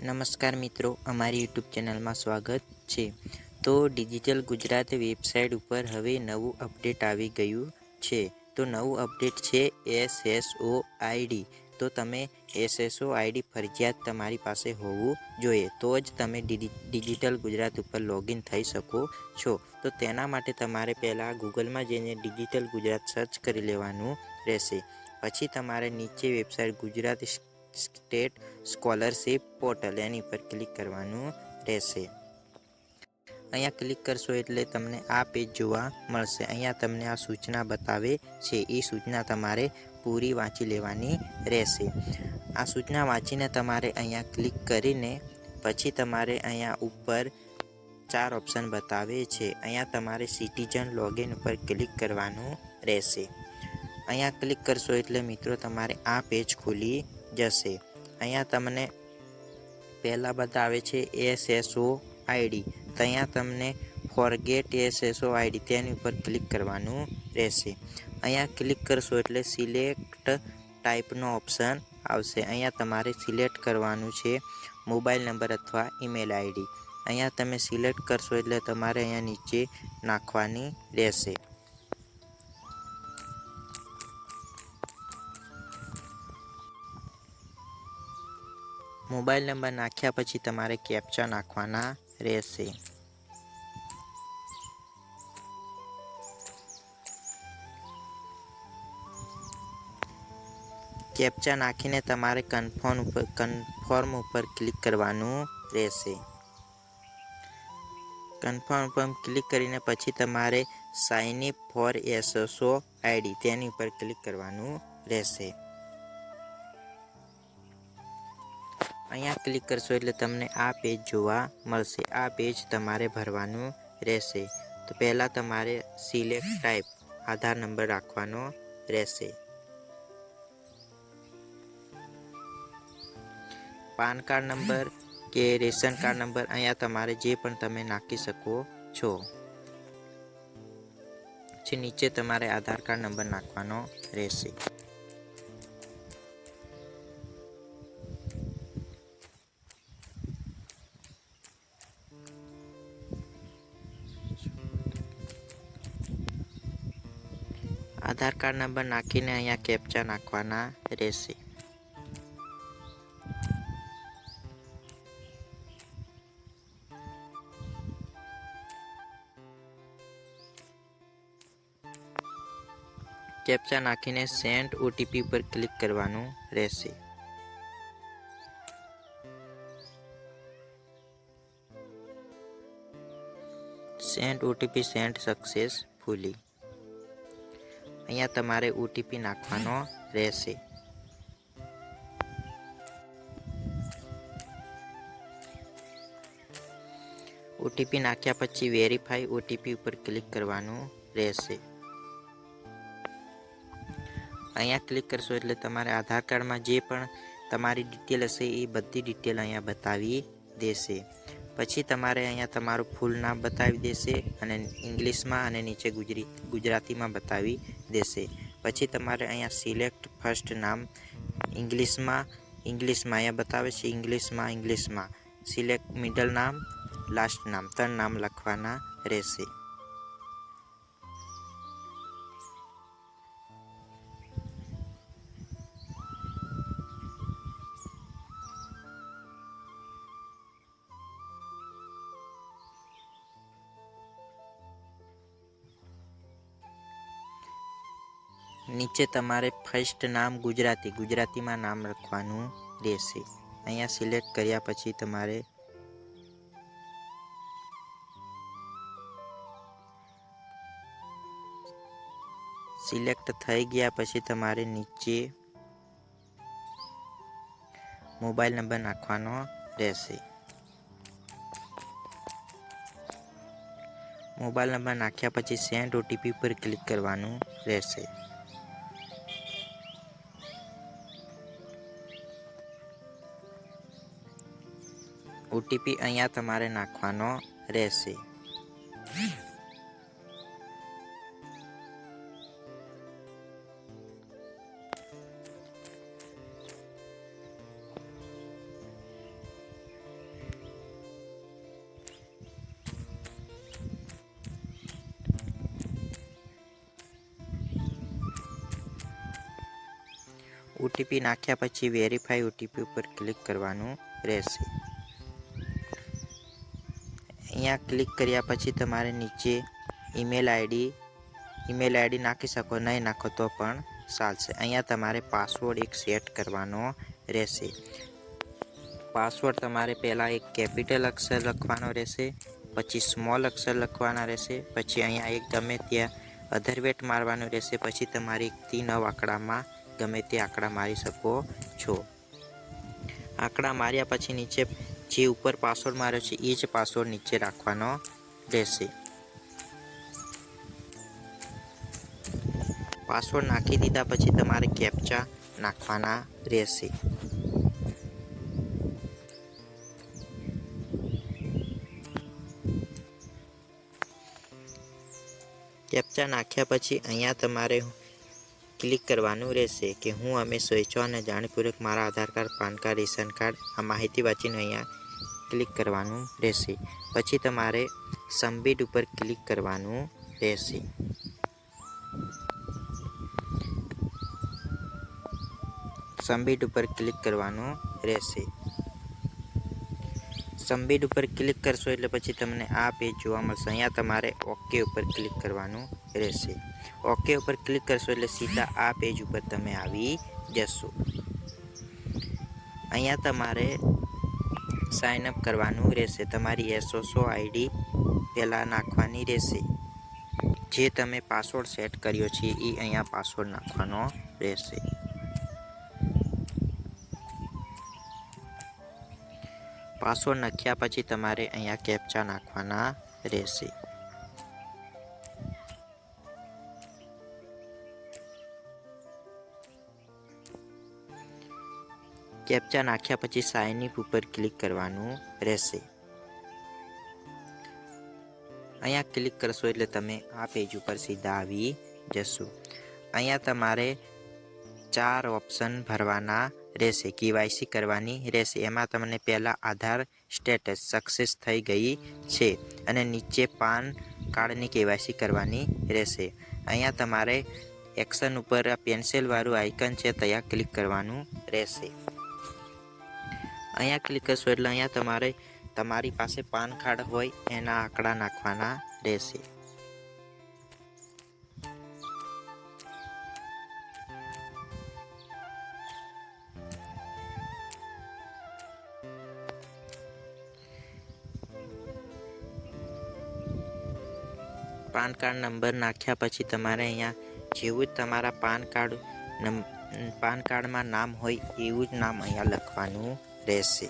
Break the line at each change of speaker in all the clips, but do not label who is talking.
નમસ્કાર મિત્રો, અમારી યુટ્યુબ ચેનલમાં સ્વાગત છે. તો ડિજિટલ ગુજરાત વેબસાઇટ ઉપર હવે નવું અપડેટ આવી ગયું છે. તો નવું અપડેટ છે એસએસઓ આઈડી તો તમે એસએસઓ આઈડી ફરજિયાત તમારી પાસે હોવું જોઈએ. તો જ તમે ડિજિટલ ગુજરાત ઉપર લોગિન થઈ શકો છો. તો તેના માટે તમારે પહેલાં ગૂગલમાં જઈને ડિજિટલ ગુજરાત સર્ચ કરી લેવાનું રહેશે. પછી તમારે નીચે website Gujarat state scholarship portal એની પર ક્લિક કરવાનું રહેશે. અહીંયા ક્લિક કરશો એટલે તમને આ પેજ જોવા મળશે. અહીંયા તમને આ સૂચના બતાવે છે. એ સૂચના તમારે પૂરી વાંચી લેવાની રહેશે. આ સૂચના વાંચીને તમારે અહીંયા ક્લિક કરીને પછી તમારે અહીંયા ઉપર ચાર ઓપ્શન બતાવે છે. અહીંયા તમારે સિટીઝન લોગિન ઉપર ક્લિક કરવાનું રહેશે. અહીંયા ક્લિક કરશો એટલે મિત્રો તમારે આ પેજ ખુલી જશે. અહીંયા તમને પહેલાં બતાવે છે એસએસઓ આઈડી ત્યાં તમને ફોરગેટ એસએસઓ આઈડી તેની ઉપર ક્લિક કરવાનું રહેશે. અહીંયા ક્લિક કરશો એટલે સિલેક્ટ ટાઈપનો ઓપ્શન આવશે. અહીંયા તમારે સિલેક્ટ કરવાનું છે મોબાઈલ નંબર અથવા ઈમેલ આઈડી અહીંયા તમે સિલેક્ટ કરશો એટલે તમારે અહીંયા નીચે નાખવાની રહેશે. મોબાઈલ નંબર નાખ્યા પછી તમારે કેપ્ચા નાખવાના રહેશે. કેપ્ચા નાખીને તમારે કન્ફર્મ ઉપર કન્ફર્મ ઉપર ક્લિક કરવાનું રહેશે. કન્ફર્મ ઉપર ક્લિક કરીને પછી તમારે sign up for SSO ID તેની ઉપર ક્લિક કરવાનું રહેશે. અહીંયા ક્લિક કરશો એટલે તમને આ પેજ જોવા મળશે. આ પેજ તમારે ભરવાનું રહેશે. તો પહેલાં તમારે સિલેક્ટ ટાઈપ આધાર નંબર રાખવાનો રહેશે. પાન કાર્ડ નંબર કે રેશન કાર્ડ નંબર અહીંયા તમારે જે પણ તમે નાખી શકો છો. પછી નીચે તમારે આધાર કાર્ડ નંબર નાખવાનો રહેશે. આધાર કાર્ડ નંબર નાખીને અહીંયા કેપ્ચા નાખવાના રહેશે કેપ્ચા નાખીને સેન્ડ ઓટીપી પર ક્લિક કરવાનું રહેશે સેન્ડ ઓટીપી સેન્ડ સક્સેસફુલી અહીંયા તમારે ઓટીપી નાખવાનો રહેશે. ઓટીપી નાખ્યા પછી વેરીફાઈ ઓટીપી ઉપર ક્લિક કરવાનું રહેશે. અહીંયા ક્લિક કરશો એટલે તમારે આધાર કાર્ડમાં જે પણ તમારી ડિટેલ હશે એ બધી ડિટેલ અહીંયા બતાવી દેશે. પછી તમારે અહીંયા તમારું ફૂલ નામ બતાવી દેશે અને ઇંગ્લિશમાં અને નીચે ગુજરાતી ગુજરાતીમાં બતાવી દેશે. પછી તમારે અહીંયા સિલેક્ટ ફર્સ્ટ નામ ઇંગ્લિશમાં ઇંગ્લિશમાં અહીંયા બતાવે છે ઇંગ્લિશમાં ઇંગ્લિશમાં. સિલેક્ટ મિડલ નામ, લાસ્ટ નામ, ત્રણ નામ લખવાના રહેશે. નીચે તમારે ફર્સ્ટ નામ ગુજરાતી, ગુજરાતીમાં નામ લખવાનું રહેશે. અહીંયા સિલેક્ટ કર્યા પછી તમારે સિલેક્ટ થઈ ગયા પછી તમારે નીચે મોબાઈલ નંબર નાખવાનો રહેશે. મોબાઈલ નંબર નાખ્યા પછી સેન્ડ ઓટીપી પર ક્લિક કરવાનું રહેશે. ઓટીપી અહીંયા તમારે નાખવાનો રહેશે. ઓટીપી નાખ્યા પછી વેરીફાઈ ઓટીપી ઉપર ક્લિક કરવાનું રહેશે. અહીંયા ક્લિક કર્યા પછી તમારે નીચે ઈમેલ આઈડી ઈમેલ આઈડી નાખી શકો, નહીં નાખો તો પણ ચાલશે. અહીંયા તમારે પાસવર્ડ એક સેટ કરવાનો રહેશે. પાસવર્ડ તમારે પહેલાં એક કેપિટલ અક્ષર લખવાનો રહેશે, પછી સ્મોલ અક્ષર લખવાના રહેશે, પછી અહીંયા એક ગમે ત્યાં અધરવેટ મારવાનું રહેશે, પછી તમારે એકથી નવ આંકડામાં ગમે તે આંકડા મારી શકો છો. આંકડા માર્યા પછી નીચે જે ઉપર પાસવર્ડ માર્યો છે, એ જ પાસવર્ડ નીચે રાખવાનો રહેશે. પાસવર્ડ નાખી દીધા પછી તમારે કેપ્ચા નાખવાના રહેશે. કેપ્ચા નાખ્યા પછી અહીંયા તમારે ક્લિક કરવાનું રહેશે કે હું અમે સ્વેચ્છો અને જાણપૂર્વક મારા Aadhaar card, PAN card, ration card, આ માહિતી વાંચીને અહીંયા ક્લિક કરવાનું રહેશે. પછી તમારે સબમિટ ઉપર ક્લિક કરવાનું રહેશે. સબમિટ ઉપર ક્લિક કરવાનું રહેશે. સબમિટ ઉપર ક્લિક કરશો એટલે પછી તમને આ પેજ જોવા મળશે. અહીંયા તમારે ઓકે ઉપર ક્લિક કરવાનું રહેશે. ઓકે ઉપર ક્લિક કરશો એટલે સીધા આ પેજ ઉપર તમે આવી જશો. અહીંયા તમારે સાઇન અપ કરવાનું રહેશે. તમારી એસઓસો આઈડી પહેલાં નાખવાની રહેશે. જે તમે પાસવર્ડ સેટ કર્યો છે, એ અહીંયા પાસવર્ડ નાખવાનો રહેશે. પાસવર્ડ નાખ્યા પછી તમારે અહીંયા કેપ્ચા નાખવાના રહેશે. કેપ્ચા નાખ્યા પછી સાઇનઅપ ઉપર ક્લિક કરવાનું રહેશે. અહીંયા ક્લિક કરશો એટલે તમે આ પેજ ઉપર સીધા આવી જશો. અહીંયા તમારે ચાર ઓપ્શન ભરવાના રહેશે, કેવાયસી કરવાની રહેશે. એમાં તમને પહેલાં આધાર સ્ટેટસ સક્સેસ થઈ ગઈ છે અને નીચે પાન કાર્ડની કેવાયસી કરવાની રહેશે. અહીંયા તમારે એક્શન ઉપર પેન્સિલવાળું આઇકન છે, ત્યાં ક્લિક કરવાનું રહેશે. અહીંયા ક્લિક કરશો એટલે અહીંયા તમારે, તમારી પાસે પાન કાર્ડ હોય, એના આંકડા નાખવાના રહેશે. પાન કાર્ડ નંબર નાખ્યા પછી તમારે અહીંયા જેવું જ તમારા પાન કાર્ડ પાન કાર્ડમાં નામ હોય એવું જ નામ અહીંયા લખવાનું. રહેશે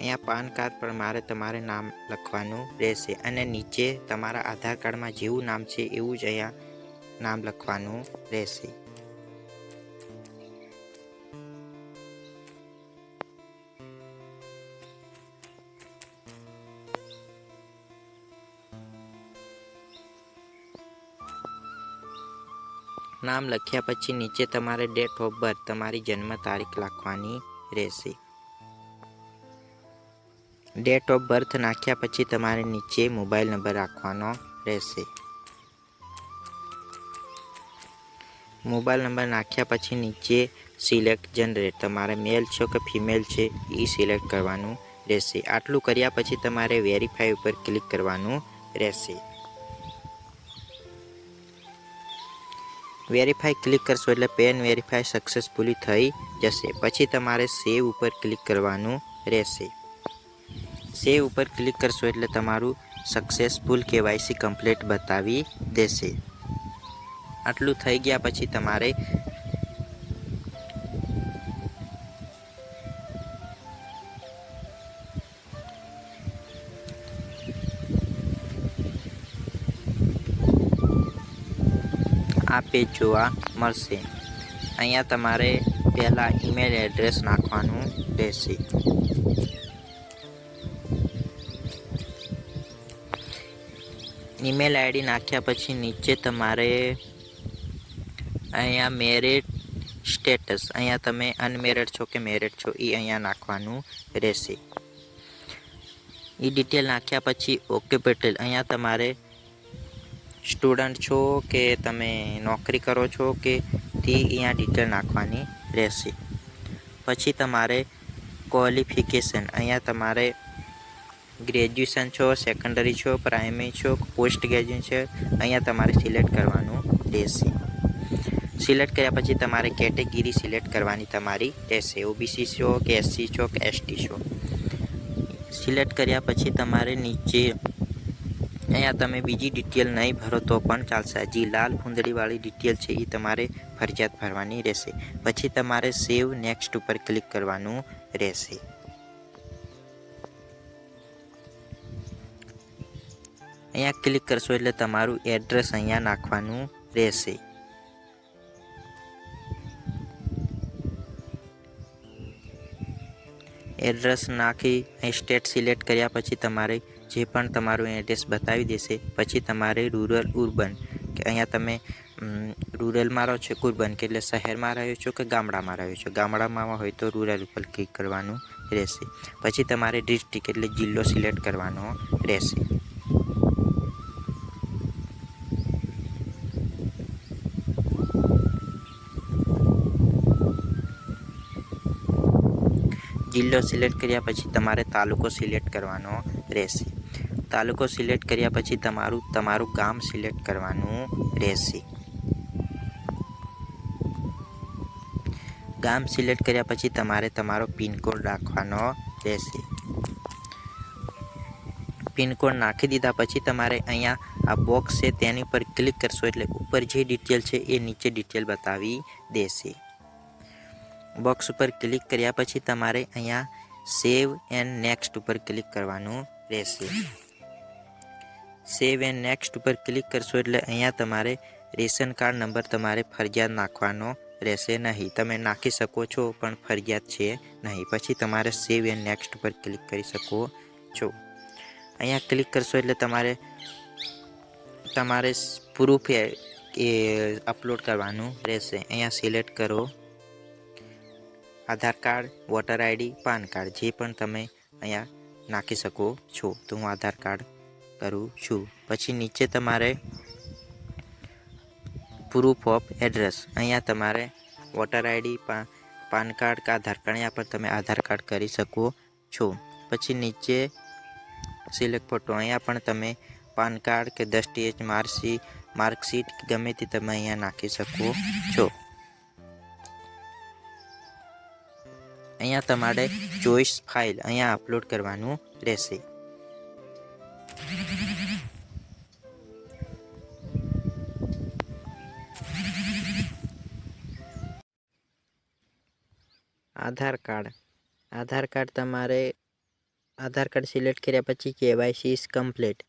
અહીંયા પાન કાર્ડ પર મારે તમારે નામ લખવાનું રહેશે અને નીચે તમારા આધાર કાર્ડમાં જેવું નામ છે એવું જ અહીંયા નામ લખવાનું રહેશે. નામ લખ્યા પછી નીચે તમારે ડેટ ઓફ બર્થ તમારી જન્મ તારીખ લખવાની રહેશે. ડેટ ઓફ બર્થ નાખ્યા પછી તમારે નીચે મોબાઈલ નંબર રાખવાનો રહેશે. મોબાઈલ નંબર નાખ્યા પછી નીચે સિલેક્ટ જનરેટ તમારે મેલ છો કે ફિમેલ છે એ સિલેક્ટ કરવાનું રહેશે. આટલું કર્યા પછી તમારે વેરીફાઈ ઉપર ક્લિક કરવાનું રહેશે. વેરીફાઈ ક્લિક કરશો એટલે પેન વેરીફાઈ સક્સેસફુલી થઈ જશે. પછી તમારે સેવ ઉપર ક્લિક કરવાનું રહેશે. સેવ ઉપર ક્લિક કરશો એટલે તમારું સક્સેસફુલ કેવાયસી કમ્પ્લીટ બતાવી દેશે. આટલું થઈ ગયા, પછી તમારે પેજ જોવા મળશે. અહીંયા તમારે પહેલાં ઈમેલ એડ્રેસ નાખવાનું રહેશે. ઈમેલ આઈડી નાખ્યા પછી નીચે તમારે અહીંયા મેરિટ સ્ટેટસ અહીંયા તમે અનમેરિડ છો કે મેરિડ છો એ અહીંયા નાખવાનું રહેશે. એ ડિટેલ નાખ્યા પછી ઓકે પટેલ અહીંયા તમારે સ્ટુડન્ટ છો કે તમે નોકરી કરો છો કે તે અહીંયા ડિટેલ નાખવાની રહેશે? પછી તમારે ક્વોલિફિકેશન. અહીંયા તમારે ગ્રેજ્યુએશન છો, સેકન્ડરી છો, પ્રાઇમરી છો, પોસ્ટ ગ્રેજ્યુએશન છે. અહીંયા તમારે સિલેક્ટ કરવાનું રહેશે. સિલેક્ટ કર્યા પછી તમારે કેટેગરી સિલેક્ટ કરવાની તમારી રહેશે. ઓબીસી છો કે એસસી છો કે એસટી છો. સિલેક્ટ કર્યા પછી તમારે નીચે અહીંયા તમે બીજી ડિટેલ નહીં ભરો તો પણ ચાલશે. જે લાલ ફૂંદડીવાળી ડિટેલ છે એ તમારે ફરજિયાત ભરવાની રહેશે. પછી તમારે સેવ નેક્સ્ટ ઉપર ક્લિક કરવાનું રહેશે. અહીંયા ક્લિક કરશો એટલે તમારું એડ્રેસ અહીંયા નાખવાનું રહેશે. એડ્રેસ નાખી, અહીં સ્ટેટ સિલેક્ટ કર્યા પછી તમારે જે પણ તમારું એડ્રેસ બતાવી દેશે, પછી તમારે રૂરલ ઉર્બન, કે અહીંયા તમે રૂરલમાં રહો છો, ઉર્બન, કે એટલે શહેરમાં રહ્યો છો કે ગામડામાં રહ્યો છો? ગામડામાં હોય તો રૂરલ ઉપર ક્લિક કરવાનું રહેશે. પછી તમારે ડિસ્ટ્રિક્ટ એટલે જિલ્લો સિલેક્ટ કરવાનો રહેશે. જિલ્લો સિલેક્ટ કર્યા પછી તમારે તાલુકો સિલેક્ટ કરવાનો રહેશે. તાલુકો સિલેક્ટ કર્યા પછી તમારું તમારું ગામ સિલેક્ટ કરવાનું રહેશે. ગામ સિલેક્ટ કર્યા પછી તમારે તમારો પિનકોડ રાખવાનો રહેશે. પિનકોડ નાખી દીધા પછી તમારે અહીંયા આ બોક્સ છે તેની પર ક્લિક કરશો એટલે ઉપર જે ડિટેલ છે એ નીચે ડિટેલ બતાવી દેશે. બોક્સ ઉપર ક્લિક કર્યા પછી તમારે અહીંયા સેવ એન્ડ નેક્સ્ટ ઉપર ક્લિક કરવાનું રહેશે. સેવ એન્ડ નેક્સ્ટ ઉપર ક્લિક કરશો એટલે અહીંયા તમારે રેશન કાર્ડ નંબર તમારે ફરજિયાત નાખવાનો રહેશે નહીં. તમે નાખી શકો છો પણ ફરજિયાત છે નહીં. પછી તમારે સેવ એન્ડ નેક્સ્ટ ઉપર ક્લિક કરી શકો છો. અહીંયા ક્લિક કરશો એટલે તમારે તમારે પ્રૂફ એ અપલોડ કરવાનું રહેશે. અહીંયા સિલેક્ટ કરો. Aadhaar card voter ID PAN card, જે પણ તમે અહીંયા નાખી શકો છો. તો હું આધાર કાર્ડ કરું છું. પછી નીચે તમારે પ્રૂફ ઓફ એડ્રેસ અહીંયા તમારે વોટર આઈડી પાન કાર્ડ કે આધાર કાર્ડ, અહીંયા પર તમે આધાર કાર્ડ કરી શકો છો. પછી નીચે સિલેક્ટ ફોટો અહીંયા પણ તમે પાન કાર્ડ કે દસ ટીએચ મારસી માર્કશીટ ગમે તે તમે અહીંયા નાખી શકો છો. અહીંયા તમારે ચોઈસ ફાઇલ અહીંયા અપલોડ કરવાનું રહેશે. આધાર કાર્ડ. આધાર કાર્ડ તમારે આધાર કાર્ડ સિલેક્ટ કર્યા પછી કેવાયસી ઇઝ કમ્પ્લીટ.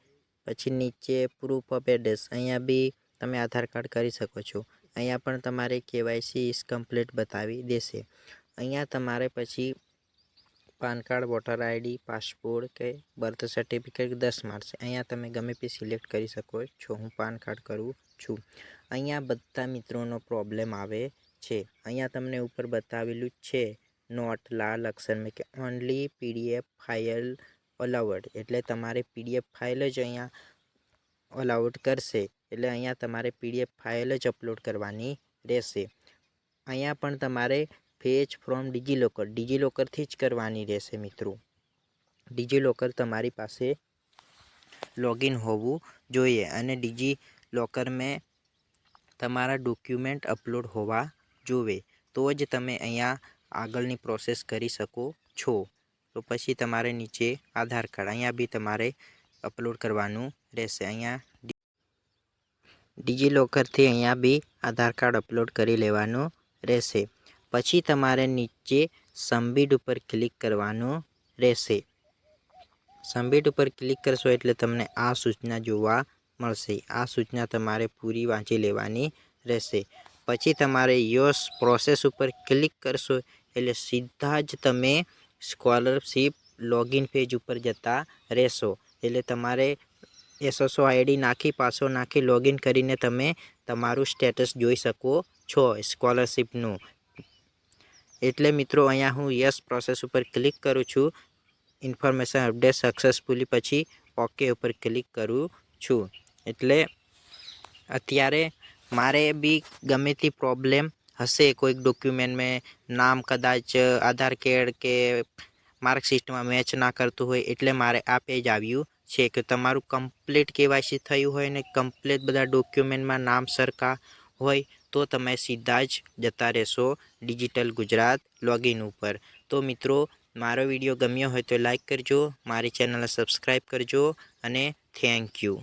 પછી નીચે પ્રૂફ ઓફ એડ્રેસ અહીંયા બી તમે આધાર કાર્ડ કરી શકો છો. અહીંયા પણ તમારે કેવાયસી ઇઝ કમ્પ્લીટ બતાવી દેશે. અહીંયા તમારે પછી PAN card, voter ID passport કે બર્થ સર્ટિફિકેટ દસ માર્ક્સ. અહીંયા તમે ગમે તે સિલેક્ટ કરી શકો છો. હું પાન કાર્ડ કરું છું. અહીંયા બધા મિત્રોનો પ્રોબ્લેમ આવે છે. અહીંયા તમને ઉપર બતાવેલું છે નોટ લાલ અક્ષરમાં કે ઓનલી પીડીએફ ફાઇલ અલાઉડ એટલે તમારે પીડીએફ ફાઇલ જ અહીંયા અલાઉડ કરશે. એટલે અહીંયા તમારે પીડીએફ ફાઇલ જ અપલોડ કરવાની રહેશે. અહીંયા પણ તમારે ફેચ ફ્રોમ ડિજીલોકર ડિજીલોકરથી જ કરવાની રહેશે મિત્રો. ડિજીલોકર તમારી પાસે લોગિન હોવું જોઈએ અને ડિજી લોકર મેં તમારા ડોક્યુમેન્ટ અપલોડ હોવા જોવે તો જ તમે અહીંયા આગળની પ્રોસેસ કરી શકો છો. તો પછી તમારે નીચે આધાર કાર્ડ, અહીંયા બી તમારે અપલોડ કરવાનું રહેશે. અહીંયા ડિજિલોકરથી અહીંયા બી આધાર કાર્ડ અપલોડ કરી લેવાનું રહેશે. પછી તમારે નીચે સબમિટ ઉપર ક્લિક કરવાનું રહેશે. સબમિટ ઉપર ક્લિક કરશો એટલે તમને આ સૂચના જોવા મળશે. આ સૂચના તમારે પૂરી વાંચી લેવાની રહેશે. પછી તમારે યોસ પ્રોસેસ ઉપર ક્લિક કરશો એટલે સીધા જ તમે સ્કોલરશીપ લોગિન પેજ ઉપર જતા રહેશો. એટલે તમારે એસોસો આઈડી નાખી પાસો નાખી, લોગિન કરીને તમે તમારું સ્ટેટસ જોઈ શકો છો સ્કોલરશીપનું. એટલે મિત્રો, અહીંયા હું યસ પ્રોસેસ ઉપર ક્લિક કરું છું. ઇન્ફોર્મેશન અપડેટ સક્સેસફુલી પછી ઓકે ઉપર ક્લિક કરું છું. એટલે અત્યારે મારે બી ગમે તે પ્રોબ્લેમ હશે કોઈક ડોક્યુમેન્ટ મેં નામ કદાચ આધાર કાર્ડ કે માર્કશીટમાં મેચ ના કરતું હોય એટલે મારે આ પેજ આવ્યું છે કે તમારું કમ્પ્લીટ કેવાયસી થયું હોય ને કમ્પ્લીટ બધા ડોક્યુમેન્ટમાં નામ સરખા હોય તો તમે સીધા જ જતા રહેશો ડિજિટલ ગુજરાત લોગિન ઉપર. તો મિત્રો, મારો વીડિયો ગમ્યો હોય તો લાઈક કરજો, મારી ચેનલને સબસ્ક્રાઈબ કરજો અને થેન્ક યુ